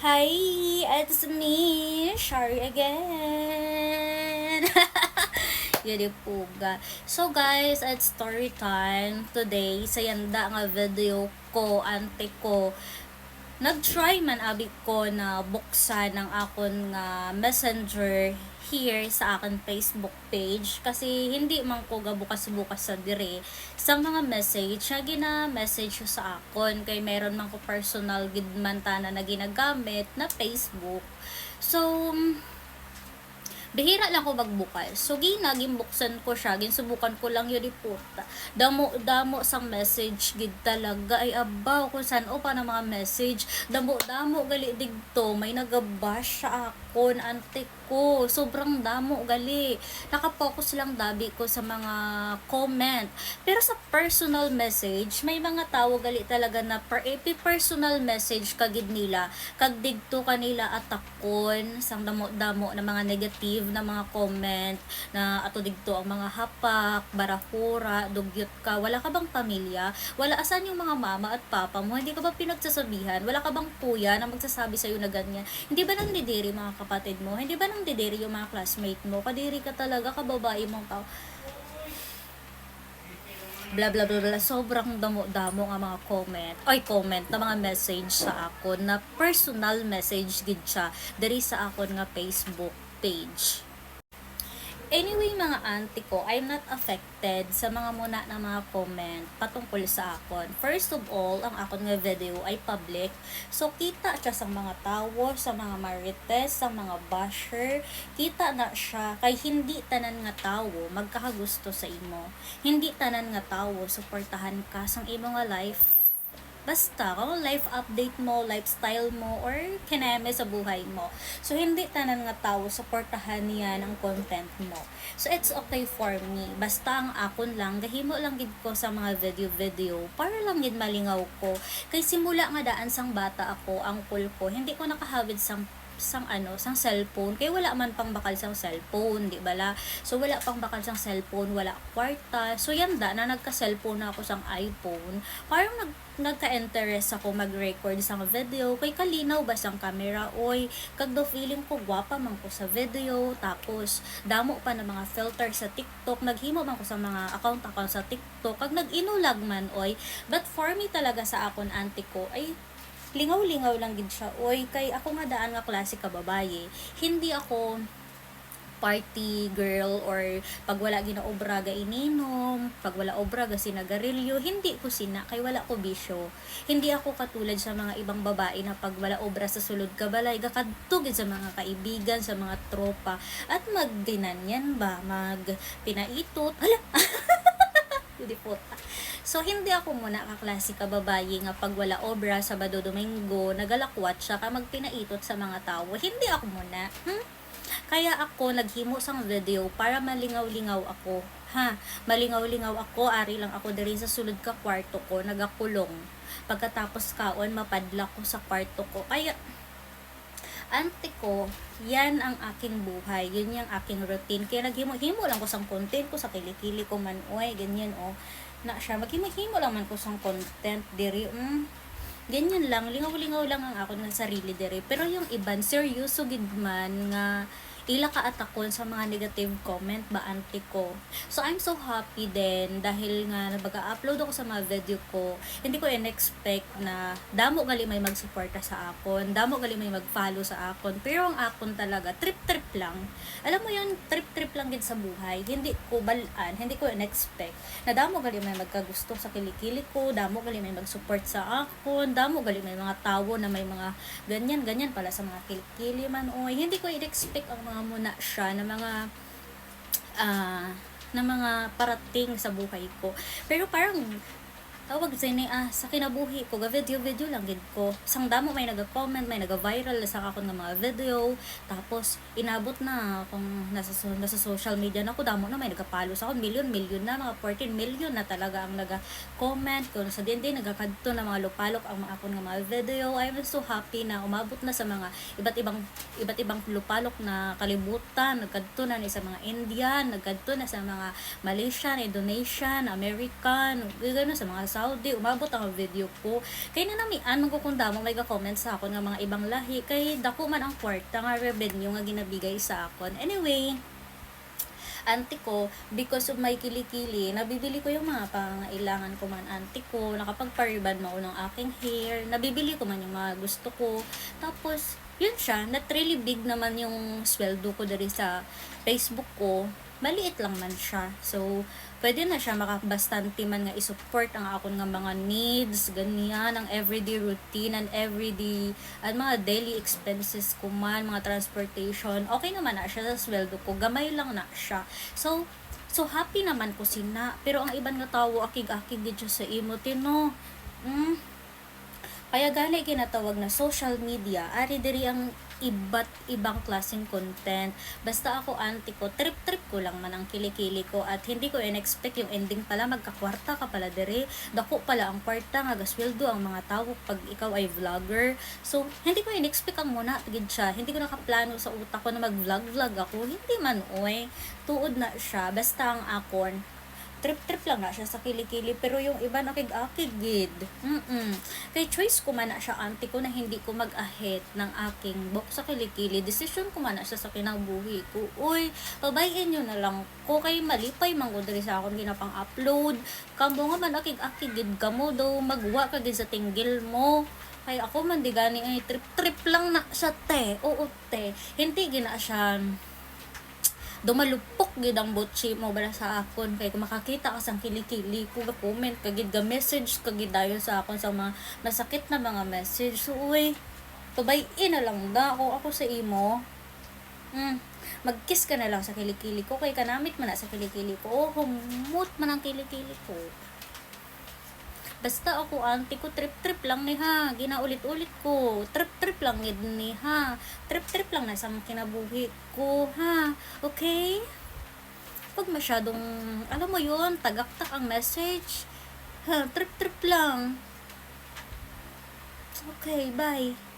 Hi, it's me, Shari again. Yun po ga. So guys, it's story time today. Sa yanda nga video ko, ante ko, nag-try man abi ko na buksan ng akon nga messenger here sa akin Facebook page. Kasi hindi man ko gabukas-bukas sa dire sa mga message na gina-message ko sa akon. Kay meron man ko personal gid man tana na ginagamit na Facebook. So bihira lang ko magbukas. So, gina, gimbuksan ko siya, ginsubukan ko lang yun iputa. Damo, damo sang message, gid talaga, ay abaw kung saan o pa na mga message. Damo, damo, gali digto, may nagabash sa akon, ante ko. Sobrang damo, gali. Nakapokus lang dabi ko sa mga comment. Pero sa personal message, may mga tao gali talaga na per epi personal message kagid nila, kag digto kanila atakon, sang damo-damo na mga negative negative na mga comment na ato digto ang mga hapak, barahura, dugyot ka, wala ka bang pamilya? Wala asan yung mga mama at papa mo? Hindi ka ba pinagsasabihan? Wala ka bang kuya na magsasabi sa'yo na ganyan? Hindi ba nang didiri mga kapatid mo? Hindi ba nang didiri yung mga classmate mo? Kadiri ka talaga, kababae mong tao bla bla bla bla sobrang damo-damo nga mga comment ay comment na mga message sa ako na personal message gid siya diri sa akon nga Facebook page. Anyway, mga auntie ko, I'm not affected sa mga muna na mga comment patungkol sa akon. First of all, ang akon nga video ay public. So, kita siya sa mga tao, sa mga marites, sa mga basher. Kita na siya kay hindi tanan nga tao magkakagusto sa imo. Hindi tanan nga tao suportahan ka sa imo nga life Basta, kung life update mo, lifestyle mo, or kineme sa buhay mo. So, hindi tanan nga tao, supportahan niya ng content mo. So, it's okay for me. Basta ang akon lang, gahimo lang gid ko sa mga video-video, para lang gid malingaw ko. Kay simula nga daan sang bata ako, ang cool ko, hindi ko nakahabid sang sang ano, sang cellphone. Kaya wala man pang bakal sang cellphone, di ba la? So wala pang bakal sang cellphone, wala kwarta. So yanda na nagka-cellphone na ako sang iPhone. Parang nag nagka-interest ako mag-record sa video kay kalinaw ba sang camera oy kag do feeling ko gwapa man ko sa video tapos damo pa na mga filter sa TikTok naghimo man ko sa mga account account sa TikTok kag nag-inulag man oy but for me talaga sa akon auntie ko ay lingaw-lingaw lang gid siya oy kay ako nga daan nga klase ka babaye hindi ako party girl or pag wala ginaobra ga ininom, pag wala obra ga sinagarilyo, hindi ko sina kay wala ko bisyo. Hindi ako katulad sa mga ibang babae na pag wala obra sa sulod ka balay ga kadtugid sa mga kaibigan, sa mga tropa at magdinanyan ba, mag pinaitot. Hala. Hindi po. So, hindi ako muna kaklase ka babae nga pag wala obra Sabado Domingo, nagalakwat siya ka magpinaitot sa mga tao. Hindi ako muna. Hmm? Kaya ako naghimo sang video para malingaw-lingaw ako. Ha, malingaw-lingaw ako, ari lang ako diri sa sulod ka kwarto ko, nagakulong. Pagkatapos kaon, mapadla ko sa kwarto ko. Kaya, ante ko, yan ang aking buhay, yun yung aking routine. Kaya naghimo-himo lang ko sang content ko sa kilikili ko man, oy, ganyan, oh. Na siya, maghimo-himo lang man ko sang content, diri, mm, ganyan lang, lingaw-lingaw lang ang ako ng sarili diri. Pero yung iban, seryoso gid man nga ila ka atakon sa mga negative comment ba anti ko. So I'm so happy din dahil nga nabaga-upload ako sa mga video ko. Hindi ko in-expect na damo gali may magsuporta sa akon, damo gali may mag-follow sa akon. Pero ang akon talaga trip-trip lang. Alam mo yun, trip-trip lang din sa buhay. Hindi ko balaan, hindi ko in-expect na damo gali may magkagusto sa kilikili ko, damo gali may mag-support sa akon, damo gali may mga tawo na may mga ganyan ganyan pala sa mga kilikili man oy. Hindi ko in-expect ang mga mga muna siya na mga uh, na mga parating sa buhay ko. Pero parang tawag sa ni ah sa kinabuhi ko ga video video lang gid ko. Sang damo may naga-comment may naga-viral sa ako ng mga video. Tapos inabot na kung nasa nasa social media na ko damo na may naga-follow sa ako million million na mga 14 million na talaga ang naga-comment ko sa din din nagakadto na mga lupalok ang mga akon nga mga video. I'm so happy na umabot na sa mga iba't ibang iba't ibang lupalok na kalibutan. Nagkadto na ni sa mga Indian nagkadto na sa mga Malaysian Indonesian American gano'n sa mga Saudi umabot ang video ko kay nanamian magkukundamo may ga-comment sa akon nga mga ibang lahi. Kay dako man ang kwarta nga revenue nga ginabigay sa akon. Anyway auntie ko because of my kilikili nabibili ko yung mga pangailangan ko man auntie ko. Nakapagparibad mo ng aking hair. Nabibili ko man yung mga gusto ko. Tapos yun siya not really big naman yung sweldo ko dari sa Facebook ko. Maliit lang man siya. So pwede na siya makabastante man nga i-support ang akon nga mga needs ganyan ang everyday routine and everyday at mga daily expenses ko man mga transportation. Okay naman na siya sa sweldo ko. Gamay lang na siya. So so happy naman ko sina pero ang iban nga tawo akig-akig siya sa imo tino. Mm, kaya gani kinatawag na social media, ari diri ang iba't ibang klaseng content. Basta ako anti ko, trip-trip ko lang man ang kilikili ko at hindi ko in-expect yung ending pala magkakwarta ka pala diri. Dako pala ang kwarta nga gasweldo ang mga tao pag ikaw ay vlogger. So, hindi ko in-expect ang muna tigid siya. Hindi ko nakaplano sa utak ko na mag-vlog-vlog ako. Hindi man oy. Tuod na siya. Basta ang akon, trip-trip lang na siya sa kilikili pero yung iba nakig-akig gid. Mm kay choice ko man na siya auntie ko na hindi ko mag-ahit ng aking book sa kilikili. Decision ko man na siya sa kinabuhi ko. Uy pabayin nyo na lang ko kay malipay man ko diri sa akong ginapang upload kambo nga man akig-akig gid. Kamo daw magwa ka gid sa tinggil mo. Kay ako man di gani ay trip-trip lang na siya te. Oo te. Hindi gina siya dumalupok gid ang botchi mo bala sa akon kay kung makakita ka sang kilikili ko comment kagid ga message kagid dayon sa akon sa mga masakit na mga message. So uy pabayin na lang da ako. Ako sa imo mm, magkiss ka na lang sa kilikili ko. Kay kanamit man na sa kilikili ko. Oh humut man ang kilikili ko Basta ako, auntie ko, trip-trip lang ni ha. Ginaulit-ulit ko. Trip-trip lang gid ni ha. Trip-trip lang na sa kinabuhi ko, ha. Okay? Pag masyadong, alam mo yon tagaktak ang message. Ha, trip-trip lang. Okay, bye.